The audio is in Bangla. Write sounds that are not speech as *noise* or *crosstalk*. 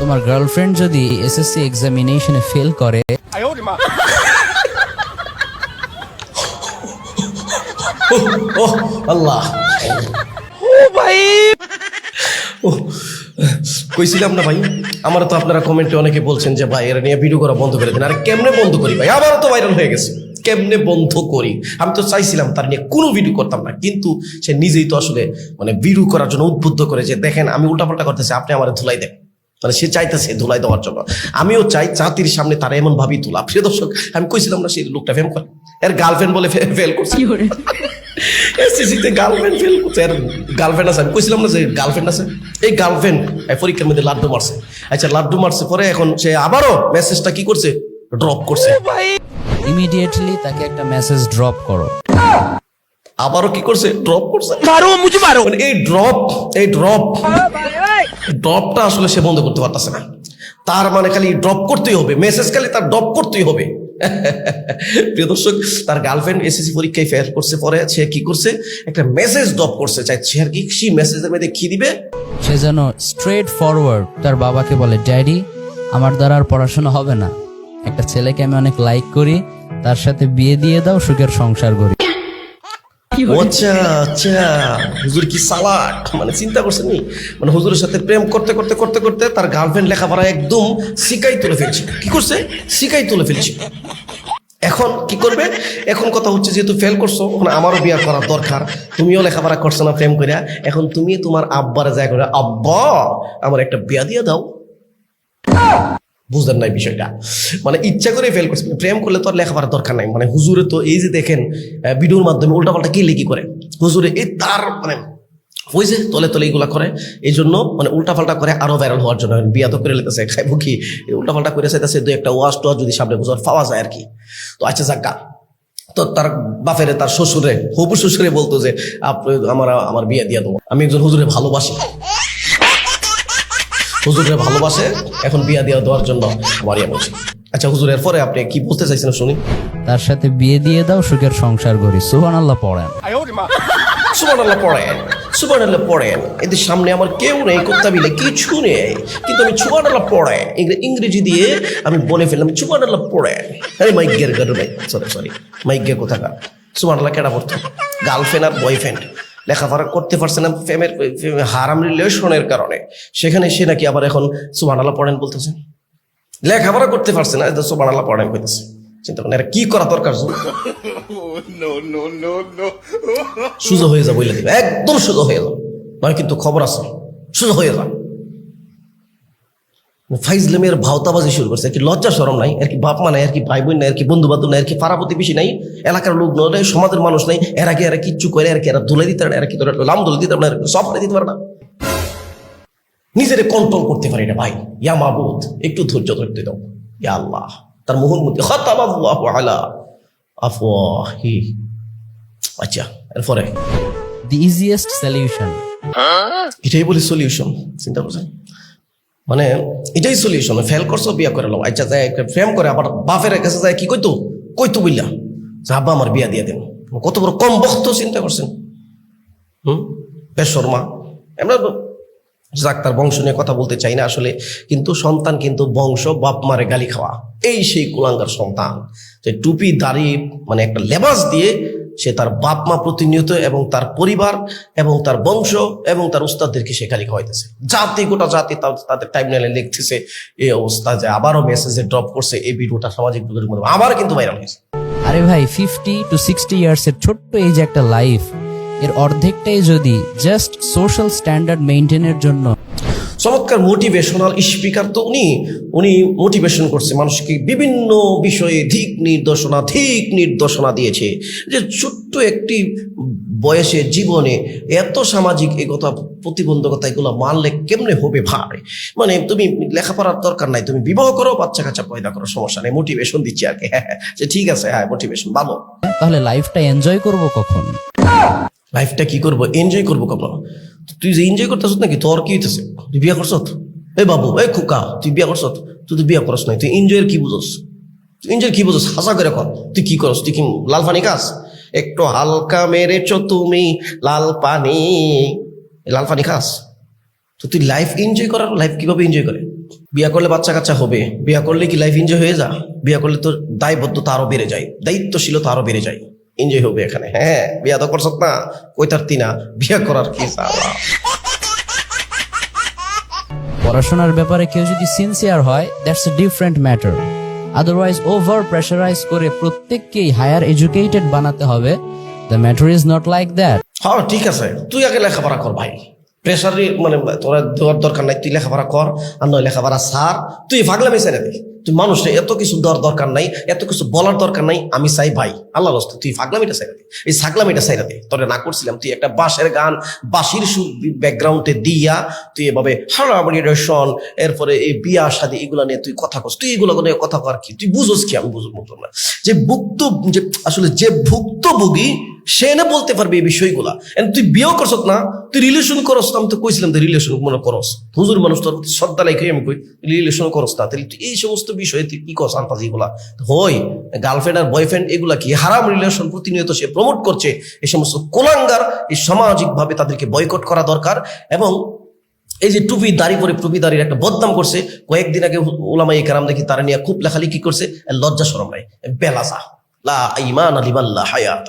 তোমার গার্লফ্রেন্ড যদি এসএসসি এক্সামিনেশনে ফেল করে ও আল্লাহ ও কইছিলাম না ভাই আমার তো আপনারা কমেন্টে অনেকে বলছেন যে ভাই এরা নিয়ে ভিডিও করা বন্ধ করে দিন। আরে কেমনে বন্ধ করি ভাই? আবারও তো ভাইরাল হয়ে গেছে। কেমনে বন্ধ করি? আমি তো চাইছিলাম তার নিয়ে কোনো ভিডিও করতাম না কিন্তু সে নিজেই তো আসলে মানে ভিডিও করার জন্য উদ্বুদ্ধ করে যে দেখেন আমি উল্টাপাল্টা করতেছি আপনি আমার ধুলাই দেন। মানে সে চাইতেছে ধুলাই দেওয়ার জন্য। আমিও চাই জাতির সামনে তারা এমন ভাবি তোলা প্রিয় দর্শক আমি কইছিলাম না সেই লোকটা ফেম করে। এর গার্লফ্রেন্ড বলে ফেল করছে। এসএসসিতে গার্লফ্রেন্ড ফেল করছে। গার্লফ্রেন্ড আছে আমি কইছিলাম না যে গার্লফ্রেন্ড আছে। এই গার্লফ্রেন্ড পরীক্ষার মধ্যে লাড্ডু মারছে। আচ্ছা লাড্ডু মারছে পরে এখন সে আবারও মেসেজটা কি করছে? ড্রপ করছে। ইমিডিয়েটলি তাকে একটা মেসেজ ড্রপ করো। আবারও কি করছে? ড্রপ করছে। মানে এই ড্রপ এই ড্রপ ড্রপটা আসলে সে বন্ধ করতে পারতেছে না। তার মানে খালি ড্রপ করতেই হবে। মেসেজ খালি তার ড্রপ করতেই হবে। *laughs* প্রিয় দর্শক, তার গার্লফ্রেন্ড এসএসসি পরীক্ষায় ফেল করছে, পরে সে কি করছে? একটা মেসেজ ড্রপ করছে। চাই সে আর কি সেই মেসেজের মধ্যে কি দিবে? সে যেন স্ট্রেট ফরওয়ার্ড তার বাবাকে বলে ড্যাডি আমার দ্বারা আর পড়াশোনা হবে না। একটা ছেলেকে আমি অনেক লাইক করি, তার সাথে বিয়ে দিয়ে দাও, সুখের সংসার করি। আচ্ছা আচ্ছা। হুজুর কি সালাক মানে চিন্তা করছেন মানে হুজুরের সাথে প্রেম করতে করতে করতে করতে তার গার্লফ্রেন্ড লেখাপড়া একদম শিকাই তুলে ফেলছে। কি করছে? শিকাই তুলে ফেলছে। এখন কি করবে? এখন কথা হচ্ছে যেহেতু ফেল করছ মানে আমারও বিয়া করার দরকার। তুমিও লেখাপড়া করছ না প্রেম করিয়া এখন তুমি তোমার আব্বারে যায় করে, আব্বা, আমার একটা বিয়া দিয়ে দাও। বুঝলেন নাই বিষয়টা। মানে ইচ্ছা করে ফেল করছে, প্রেম করলে তো আর লেখাপড়ার দরকার নাই। মানে হুজুরে তো এই যে দেখেন ভিডিওর মাধ্যমে উল্টাপাল্টা কি লিখি করে? হুজুরে এই তার মানে যে তলে তলে এইগুলা করে এই জন্য মানে উল্টাপাল্টা করে আরও ভাইরাল হওয়ার জন্য। বিয়া তো করে লেতেছে খাইবো কি? উল্টাপাল্টা করে চাইতেছে দু একটা ওয়াশ টোয়াশ যদি সামনে বুঝার পাওয়া যায় আর কি। তো আচ্ছা যাক্কা তো তার বাপেরে, তার শ্বশুরে, হবু শ্বশুরে বলতো যে আমার আমার বিয়ে দিয়ে দেবো। আমি একজন হুজুরে ভালোবাসি। হুজুরে ভালোবাসে এখন বিয়া দিয়া দেওয়ার জন্য মারিয়া বলছে আচ্ছা হুজুরের পরে আপনি কি বলতে চাইছেন শুনি? তার সাথে বিয়ে দিয়ে দাও সুখের সংসার করি। সুহান আল্লাহ পড়েন সুবহানাল্লাহ পড়েন সুবহানাল্লাহ পড়েন। এদের সামনে আমার কেউ নেই কোথা বিলে কিছু নেই। কিন্তু আমি সুবহানাল্লাহ পড়ে ইংরে- ইংরেজি দিয়ে আমি বলে ফেললাম সুবহানাল্লাহ পড়েন। আরে মাইকের গাড়ি নাই সরি সরি মাইকের কোথাকার? সুবহানাল্লাহ কেডা পড়তো? গার্লফ্রেন্ড আর বয়ফ্রেন্ড লেখাপড়া করতে পারছে না, ফেমের হারাম রিলেশনের কারণে। সেখানে সে নাকি আবার এখন সুবানাল্লাহ পড়েন বলতেছে। লেখাপড়া করতে পারছে না এটা সুবহানাল্লাহ পড়েন বলতেছে চিন্তা করেন, এরা কি করা দরকার? সুযোগ হয়ে যাব একদম সুযোগ হয়ে যাব নয় কিন্তু খবর আছে, সুযোগ হয়ে যা। ফাইজলামের ভাওতাবাজি শুরু করছে। আর কি লজ্জা সরম নাই? আর কি বাপ মা নাই? আর কি ভাই বোন নাই? আর কি বন্ধু বান্ধব নাই? আর কি পাড়া প্রতিবেশী নাই? এলাকার লোক নাই সমাজের মানুষ নাই। এরা কি এরা কিচ্ছু করে আর কি এরা তুলে দিতে পারে এরা কি তোরা লাম তুলে দিতে পারে সব করে দিতে পারে না? নিজেরে কন্ট্রোল করতে পারি না ভাই। ইয়া মাবুদ একটু ধৈর্য ধরতে দাও। ইয়া আল্লাহ তার মোহন মধ্যে খতাবাল্লাহু আলা আফওয়াহি। আচ্ছা এরপরে। দি ইজিয়েস্ট সলিউশন এটাই বলি সলিউশন চিন্তা করছেন? মানে এটাই সলিউশন ফেল করছ, বিয়া করে লো আচ্ছা যায়, প্রেম করে, আবার বাপের কাছে যায়, কি কইতো? কইতো বললা যে আব্বা আমার বিয়া দিয়ে দেন কত বড় কম বক্ত চিন্তা করছেন। হুম? বেশ শর্মা, আমরা যাক, তার বংশ নিয়ে কথা বলতে চাই না আসলে, কিন্তু সন্তান কিন্তু বংশ, বাপ মারে গালি খাওয়া। এই সেই কুলাঙ্গার সন্তান, যে টুপি, দাড়ি মানে একটা লেবাস দিয়ে সে তার বাপ মা প্রতিনিয়ত এবং তার পরিবার এবং তার বংশ এবং তার উস্তাদদেরকে সে গালি খাওয়াইতেছে। জাতি, গোটা জাতি তাদের টাইম লাইনে লিখতেছে এই অবস্থা যে আবারও মেসেজে ড্রপ করছে, এই ভিডিওটা সামাজিক যোগাযোগ মাধ্যমে আবার কিন্তু ভাইরাল হয়েছে। আরে ভাই ফিফটি টু সিক্সটি ইয়ার্স এর ছোট্ট এই যে একটা লাইফ এর অর্ধেকটাই যদি জাস্ট সোশ্যাল স্ট্যান্ডার্ড মেনটেনের জন্য চমৎকার মোটিভেশনাল স্পিকার তো উনি উনি মোটিভেশন করছে মানুষকে বিভিন্ন বিষয়ে দিক নির্দেশনা ধিক নির্দেশনা দিয়েছে যে ছোট্ট একটি বয়সে জীবনে এত সামাজিক একতা, প্রতিবন্ধকতা এগুলো মানলে কেমনে হবে ভাই? মানে তুমি লেখাপড়ার দরকার নাই, তুমি বিবাহ করো, বাচ্চা কাচ্চা পয়দা করো, সমস্যা নেই মোটিভেশন দিচ্ছি আর কি। *laughs* হ্যাঁ হ্যাঁ ঠিক আছে হ্যাঁ মোটিভেশন ভালো। তাহলে লাইফটা এনজয় করব কখন? লাইফটা কি করব? এনজয় করব কখনো? তুই যে এনজয় করতেছ নাকি? তোর কি হইতেছে? তুই বিয়া করছ এ বাবু, এ খুকা, তুই বিয়া করছ তুই তো বিয়া করস নাই। তুই এনজয়ের কি বুঝস? তুই এনজয় কি বুঝস? হাসা করে কর। তুই কি করস? তুই কি লাল পানি খাস? একটু হালকা মেরেছ তুমি লাল পানি। লাল পানি খাস। তো তুই লাইফ এনজয় করার লাইফ কীভাবে এনজয় করে? বিয়া করলে বাচ্চা কাচ্চা হবে। বিয়া করলে কি লাইফ এনজয় হয়ে যা? বিয়া করলে তো দায়বদ্ধতা আরও বেড়ে যায়। দায়িত্বশীলতা আরও বেড়ে যায়। এনজয় হবে এখানে। হ্যাঁ বিয়া তো করছত না কইতার তিনা বিয়া করার কি? পড়াশোনার ব্যাপারে কেউ যদি সিনসিয়ার হয় that's a different matter otherwise over pressurise করে প্রত্যেককেই হায়ার এডুকেটেড বানাতে হবে। The matter is not like that হ্যাঁ ঠিক আছে। তুই আগে লেখাপড়া কর ভাই। প্রেশারে মানে তোরা দেওয়ার দরকার নাই, তুই লেখাপড়া কর, আর নয় লেখাপড়া সার তুই ভাগলা ছেড়ে দে। তুই মানুষের এত কিছু দেওয়ার দরকার নাই, এত কিছু বলার দরকার নাই, আমি চাই ভাই আল্লাহ রস্ত তুই ফাগলামিটা ছেড়ে দে। এই ছাগলামিটা ছেড়ে দে। তোরে না করছিলাম, তুই একটা বাঁশের গান, বাঁশির সুর ব্যাকগ্রাউন্ডে দিয়া তুই এভাবে হারাবরিডেশন এরপরে এই বিয়া শাদি এগুলা নিয়ে তুই কথা কস। তুই এগুলো নিয়ে কথা কর কি? তুই বুঝোস কি? আমি বুঝব না। যে ভুক্ত যে আসলে যে ভুক্তভোগী সে না বলতে পারবে এই বিষয়গুলা। তুই বিয়েও করছত না তুই রিলেশন করস না, আমি তো কইছিলাম তুই রিলেশন মনে করস। হুজুর মানুষ তোর প্রতি শ্রদ্ধা লাইকে আমি কই রিলেশন করস না। তাহলে তুই এই সমস্ত বিষয়ে তুই কি করস আনপাস এগুলা? হই গার্লফ্রেন্ড আর বয়ফ্রেন্ড এগুলা কি হারাম রিলেশন প্রতিনিয়ত সে প্রমোট করছে এই সমস্ত কোলাঙ্গার এই সামাজিক ভাবে তাদেরকে বয়কট করা দরকার এবং এই যে টুপি দাড়ি পরে টুপি দাঁড়িয়ে একটা বদনাম করছে কয়েকদিন আগে ওলামাই কারাম দেখি তারা নিয়ে খুব লেখালেখি করছে লজ্জা সরম নাই বেলাসা লা ইমান আলিবাল্লাহ হায়াত